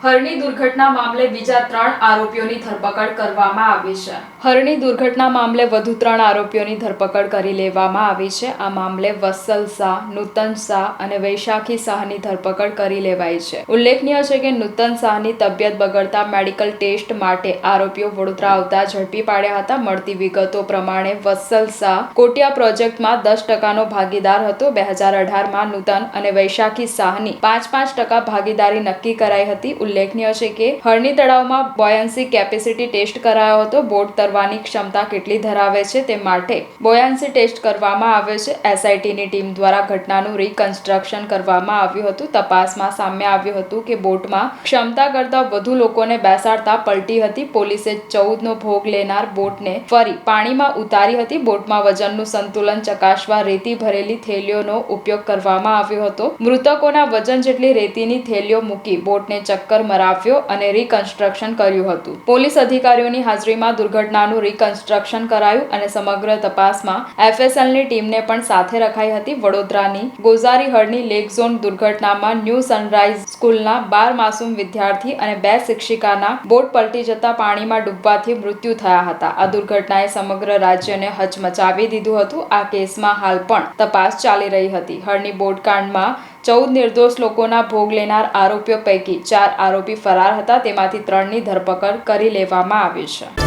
હરણી દુર્ઘટના મામલે બીજા ત્રણ આરોપીઓની ધરપકડ કરવામાં આવી છે. હરણી દુર્ઘટના મામલે વધુ ત્રણ આરોપીઓની ધરપકડ કરી લેવામાં આવી છે. આ મામલે વત્સલ શાહ, નૂતન શાહ અને વૈશાખી શાહની ધરપકડ કરી લેવાઈ છે. ઉલ્લેખનીય છે કે નૂતન શાહની તબિયત બગડતા મેડિકલ ટેસ્ટ માટે આરોપીઓ વડોદરા આવતા ઝડપી પાડ્યા હતા. મળતી વિગતો પ્રમાણે વત્સલ શાહ કોટિયા પ્રોજેક્ટમાં દસ ટકાનો ભાગીદાર હતો. બે હજાર અઢારમાં નૂતન અને વૈશાખી શાહની પાંચ પાંચ ટકા ભાગીદારી નક્કી કરાઈ હતી. ઉલ્લેખનીય છે કે હરણી તળાવમાં બોયન્સી કેપેસિટી ટેસ્ટ કરાયો હતો. બોટ તરવાની ક્ષમતા કેટલી ધરાવે છે તે માટે બોયન્સી ટેસ્ટ કરવામાં આવ્યો છે. એસઆઈટીની ટીમ દ્વારા ઘટનાનું રિકન્સ્ટ્રક્શન કરવામાં આવ્યું હતું. તપાસમાં સામે આવ્યું હતું કે બોટમાં ક્ષમતા કરતાં વધુ લોકોને બેસાડતા પલટી હતી. પોલીસે ચૌદનો ભોગ લેનાર બોટને ફરી પાણીમાં ઉતારી હતી. બોટમાં વજનનું સંતુલન ચકાસવા રેતી ભરેલી થેલીઓનો ઉપયોગ કરવામાં આવ્યો હતો. મૃતકોના વજન જેટલી રેતીની થેલીઓ મૂકી બોટને ચક્કર મરાવ્યો અને રિકન્સ્ટ્રક્શન કર્યું હતું. પોલીસ અધિકારીઓની હાજરીમાં દુર્ઘટનાનું રિકન્સ્ટ્રક્શન કરાયું અને સમગ્ર તપાસમાં એફએસએલની ટીમને પણ સાથે રખાઈ હતી. વડોદરાની ગોઝારી હળની લેક ઝોન દુર્ઘટનામાં ન્યૂ સનરાઇઝ સ્કૂલના બાર માસૂમ વિદ્યાર્થી અને બે શિક્ષિકાના બોટ પલટી જતા પાણીમાં ડૂબવાથી મૃત્યુ થયા હતા. આ દુર્ઘટનાએ સમગ્ર રાજ્યને હચમચાવી દીધું હતું. આ કેસમાં હાલ પણ તપાસ ચાલી રહી હતી. હળની બોટકાંડમાં ચૌદ નિર્દોષ લોકોના ભોગ લેનાર આરોપીઓ પૈકી ચાર આરોપી ફરાર હતા. તેમાંથી ત્રણની ધરપકડ કરી લેવામાં આવી છે.